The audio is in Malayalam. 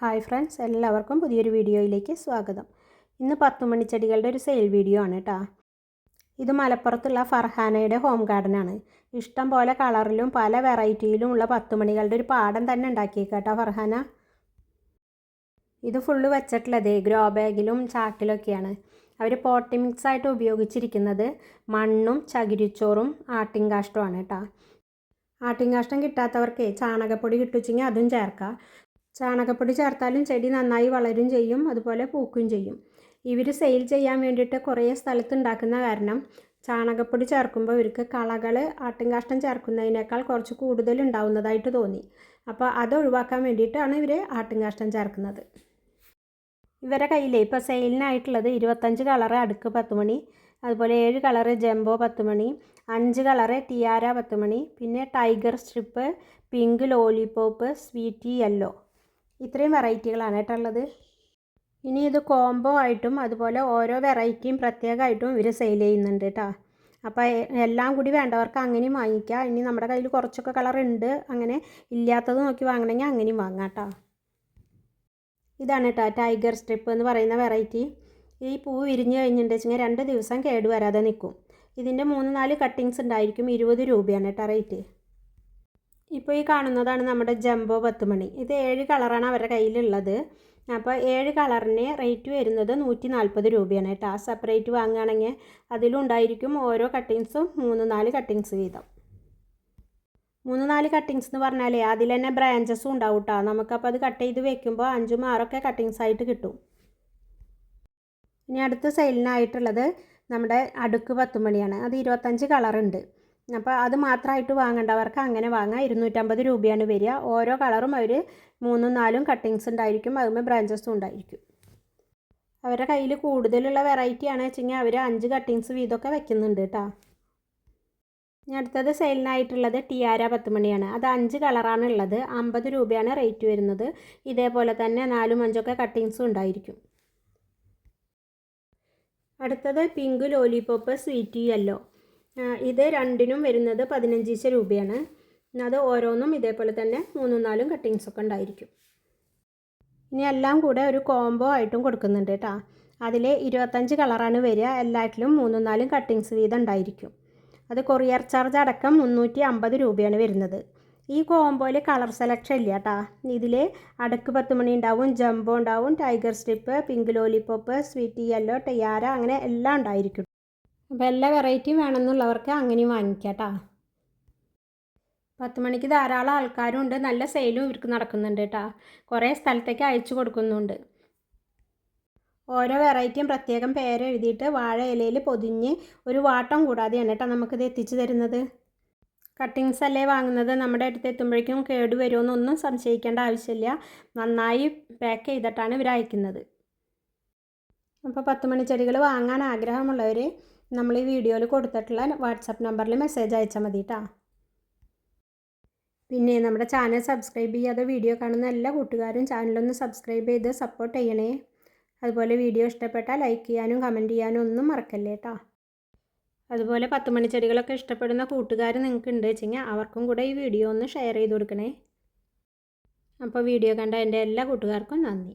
ഹായ് ഫ്രണ്ട്സ് എല്ലാവർക്കും പുതിയൊരു വീഡിയോയിലേക്ക് സ്വാഗതം. ഇന്ന് പത്ത് മണിച്ചെടികളുടെ ഒരു സെയിൽ വീഡിയോ ആണ് കേട്ടോ ഇത് മലപ്പുറത്തുള്ള ഫർഹാനയുടെ ഹോം ഗാർഡനാണ് ഇഷ്ടം പോലെ കളറിലും പല വെറൈറ്റിയിലും ഉള്ള പത്ത് മണികളുടെ ഒരു പാടം തന്നെ ഉണ്ടാക്കിയേക്കാട്ടോ ഫർഹാന. ഇത് ഫുള്ള് വെച്ചിട്ടുള്ളത് ഗ്രോ ബാഗിലും ചാക്കിലൊക്കെയാണ് അവർ പോട്ടി മിക്സ് ആയിട്ട് ഉപയോഗിച്ചിരിക്കുന്നത് മണ്ണും ചകിരിച്ചോറും ആട്ടിൻകാഷ്ടമാണ് കേട്ടോ ആട്ടിൻകാഷ്ടം കിട്ടാത്തവർക്ക് ചാണകപ്പൊടി കിട്ടുവെച്ചെങ്കിൽ അതും ചേർക്കാം. ചാണകപ്പൊടി ചേർത്താലും ചെടി നന്നായി വളരും ചെയ്യും അതുപോലെ പൂക്കും ചെയ്യും. ഇവർ സെയിൽ ചെയ്യാൻ വേണ്ടിയിട്ട് കുറേ സ്ഥലത്ത് ഉണ്ടാക്കുന്ന കാരണം ചാണകപ്പൊടി ചേർക്കുമ്പോൾ ഇവർക്ക് കളകൾ ആട്ടിൻകാഷ്ടം ചേർക്കുന്നതിനേക്കാൾ കുറച്ച് കൂടുതൽ ഉണ്ടാവുന്നതായിട്ട് തോന്നി. അപ്പോൾ അത് ഒഴിവാക്കാൻ വേണ്ടിയിട്ടാണ് ഇവർ ആട്ടിൻകാഷ്ടം ചേർക്കുന്നത്. ഇവരെ കയ്യിൽ ഇപ്പോൾ സെയിലിനായിട്ടുള്ളത് ഇരുപത്തഞ്ച് കളറ് അടുക്ക് പത്ത് മണി അതുപോലെ ഏഴ് കളറ് ജംബോ പത്ത് മണി അഞ്ച് കളറ് ടിയാര പത്ത് മണി പിന്നെ tiger stripe pink lollipop sweety yellow. ഇത്രയും വെറൈറ്റികളാണ് കേട്ടോ ഉള്ളത്. ഇനി ഇത് കോംബോ ആയിട്ടും അതുപോലെ ഓരോ വെറൈറ്റിയും പ്രത്യേകമായിട്ടും ഇവർ സെയിൽ ചെയ്യുന്നുണ്ട് കേട്ടോ. അപ്പോൾ എല്ലാം കൂടി വേണ്ടവർക്ക് അങ്ങനെയും വാങ്ങിക്കാം. ഇനി നമ്മുടെ കയ്യിൽ കുറച്ചൊക്കെ കളർ ഉണ്ട്. അങ്ങനെ ഇല്ലാത്തത് നോക്കി വാങ്ങണമെങ്കിൽ അങ്ങനെയും വാങ്ങാം കേട്ടോ. ഇതാണ് കേട്ടോ ടൈഗർ സ്ട്രിപ്പ് എന്ന് പറയുന്ന വെറൈറ്റി. ഈ പൂ വിരിഞ്ഞ് കഴിഞ്ഞിട്ടുണ്ടെങ്കിൽ രണ്ട് ദിവസം കേടുവരാതെ നിൽക്കും. ഇതിന്റെ മൂന്ന് നാല് കട്ടിങ്സ് ഉണ്ടായിരിക്കും ഇരുപത് രൂപയാണ് കേട്ടോ റേറ്റ് ഇപ്പോൾ ഈ കാണുന്നതാണ് നമ്മുടെ ജംബോ പത്തുമണി. ഇത് ഏഴ് കളറാണ് അവരുടെ കയ്യിലുള്ളത്. അപ്പോൾ ഏഴ് കളറിന് റേറ്റ് വരുന്നത് നൂറ്റി നാൽപ്പത് രൂപയാണ് കേട്ടോ. ആ സെപ്പറേറ്റ് വാങ്ങുകയാണെങ്കിൽ അതിലും ഉണ്ടായിരിക്കും ഓരോ കട്ടിങ്സും മൂന്ന് നാല് കട്ടിങ്സ് വീതം. മൂന്ന് നാല് കട്ടിങ്സ് എന്ന് പറഞ്ഞാലേ അതിൽ തന്നെ ബ്രാഞ്ചസും ഉണ്ടാവും കേട്ടോ. നമുക്കപ്പോൾ അത് കട്ട് ചെയ്ത് വെക്കുമ്പോൾ അഞ്ചും ആറൊക്കെ കട്ടിങ്സ് ആയിട്ട് കിട്ടും. ഇനി അടുത്ത സെയിലിനായിട്ടുള്ളത് നമ്മുടെ അടുക്ക് പത്തുമണിയാണ്. അത് ഇരുപത്തഞ്ച് കളറുണ്ട്. അപ്പോൾ അത് മാത്രമായിട്ട് വാങ്ങേണ്ടവർക്ക് അങ്ങനെ വാങ്ങാം. ഇരുന്നൂറ്റമ്പത് രൂപയാണ് വരിക. ഓരോ കളറും അവർ മൂന്നും നാലും കട്ടിങ്സ് ഉണ്ടായിരിക്കും. അതുമ്പോൾ ബ്രാഞ്ചസും ഉണ്ടായിരിക്കും. അവരുടെ കയ്യിൽ കൂടുതലുള്ള വെറൈറ്റി ആണ് വെച്ചെങ്കിൽ അവർ അഞ്ച് കട്ടിങ്സ് വീതമൊക്കെ വെക്കുന്നുണ്ട് കേട്ടോ ഇനി അടുത്തത് സെയിലിനായിട്ടുള്ളത് ടിയാര പത്ത് മണിയാണ് അത് അഞ്ച് കളറാണ് ഉള്ളത്. അമ്പത് രൂപയാണ് റേറ്റ് വരുന്നത്. ഇതേപോലെ തന്നെ നാലും അഞ്ചൊക്കെ കട്ടിങ്സും ഉണ്ടായിരിക്കും. അടുത്തത് പിങ്ക് ലോലിപോപ്പ് സ്വീറ്റ് യെല്ലോ ഇത് രണ്ടിനും വരുന്നത് പതിനഞ്ചീശ രൂപയാണ്. അത് ഓരോന്നും ഇതേപോലെ തന്നെ മൂന്നും നാലും കട്ടിങ്സ് ഒക്കെ ഉണ്ടായിരിക്കും. ഇനി എല്ലാം കൂടെ ഒരു കോംബോ ആയിട്ടും കൊടുക്കുന്നുണ്ട് കേട്ടോ. അതിൽ ഇരുപത്തഞ്ച് കളറാണ് വരിക. എല്ലാറ്റിലും മൂന്നും നാലും കട്ടിങ്സ് വീതം ഉണ്ടായിരിക്കും. അത് കൊറിയർ ചാർജ് അടക്കം മുന്നൂറ്റി അമ്പത് രൂപയാണ് വരുന്നത്. ഈ കോംബോയിൽ കളർ സെലക്ഷൻ ഇല്ല കേട്ടോ. ഇതിൽ അടുക്ക് പത്ത് മണി ഉണ്ടാവും ജംബോ ഉണ്ടാവും tiger stripe pink lollipop sweet yellow tiara അങ്ങനെ എല്ലാം ഉണ്ടായിരിക്കും. അപ്പോൾ എല്ലാ വെറൈറ്റിയും വേണമെന്നുള്ളവർക്ക് അങ്ങനെയും വാങ്ങിക്കാം കേട്ടോ പത്ത് മണിക്ക് ധാരാളം ആൾക്കാരും ഉണ്ട് നല്ല സെയിലും ഇവർക്ക് നടക്കുന്നുണ്ട് കേട്ടോ കുറേ സ്ഥലത്തേക്ക് അയച്ചു കൊടുക്കുന്നുണ്ട്. ഓരോ വെറൈറ്റിയും പ്രത്യേകം പേര് എഴുതിയിട്ട് വാഴ ഇലയിൽ പൊതിഞ്ഞ് ഒരു വാട്ടം കൂടാതെയാണ് കേട്ടോ നമുക്കിത് എത്തിച്ചു തരുന്നത്. കട്ടിങ്സ് അല്ലേ വാങ്ങുന്നത്? നമ്മുടെ അടുത്ത് എത്തുമ്പോഴേക്കും കേട് വരുമെന്നൊന്നും സംശയിക്കേണ്ട ആവശ്യമില്ല. നന്നായി പാക്ക് ചെയ്തിട്ടാണ് ഇവർ അയക്കുന്നത്. അപ്പോൾ പത്ത് മണി ചെടികൾ വാങ്ങാൻ ആഗ്രഹമുള്ളവർ നമ്മൾ ഈ വീഡിയോയിൽ കൊടുത്തിട്ടുള്ള വാട്സപ്പ് നമ്പറിൽ മെസ്സേജ് അയച്ചാൽ മതി പിന്നെ നമ്മുടെ ചാനൽ സബ്സ്ക്രൈബ് ചെയ്യാതെ വീഡിയോ കാണുന്ന എല്ലാ കൂട്ടുകാരും ചാനലൊന്ന് സബ്സ്ക്രൈബ് ചെയ്ത് സപ്പോർട്ട് ചെയ്യണേ. അതുപോലെ വീഡിയോ ഇഷ്ടപ്പെട്ടാൽ ലൈക്ക് ചെയ്യാനും കമന്റ് ചെയ്യാനും ഒന്നും മറക്കല്ലേ കേട്ടോ അതുപോലെ പത്ത് മണിച്ചെടികളൊക്കെ ഇഷ്ടപ്പെടുന്ന കൂട്ടുകാർ നിങ്ങൾക്ക് ഉണ്ട് വെച്ചെങ്കിൽ അവർക്കും കൂടെ ഈ വീഡിയോ ഒന്ന് ഷെയർ ചെയ്ത് കൊടുക്കണേ. അപ്പോൾ വീഡിയോ കണ്ട എന്റെ എല്ലാ കൂട്ടുകാർക്കും നന്ദി.